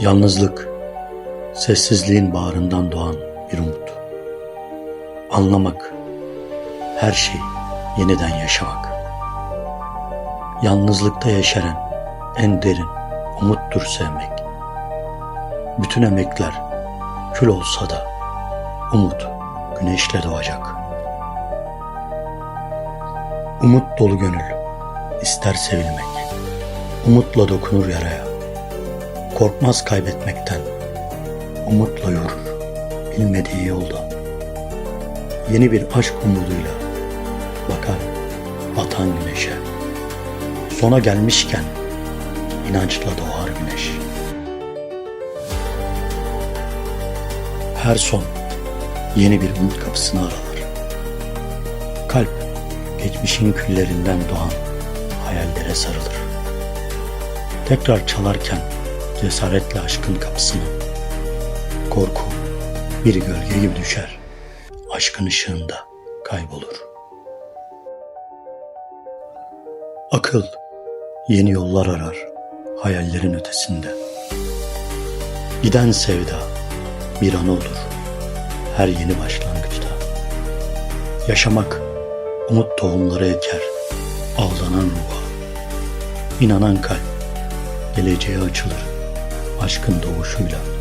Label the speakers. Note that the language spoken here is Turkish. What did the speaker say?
Speaker 1: Yalnızlık, sessizliğin bağrından doğan bir umut. Anlamak, her şeyi yeniden yaşamak. Yalnızlıkta yeşeren en derin umuttur sevmek. Bütün emekler kül olsa da umut güneşle doğacak. Umut dolu gönül ister sevilmek. Umutla dokunur yaraya. Korkmaz kaybetmekten. Umutla yürür bilmediği yolda. Yeni bir aşk umuduyla bakar batan güneşe. Sona gelmişken inançla doğar güneş. Her son yeni bir umut kapısını aralar. Kalp geçmişin küllerinden doğan hayallere sarılır. Tekrar çalarken cesaretle aşkın kapısını. Korku bir gölge gibi düşer. Aşkın ışığında kaybolur. Akıl yeni yollar arar hayallerin ötesinde. Giden sevda bir an olur her yeni başlangıçta. Yaşamak umut tohumları eker aldanan ruha. İnanan kalp geleceğe açılır aşkın doğuşuyla.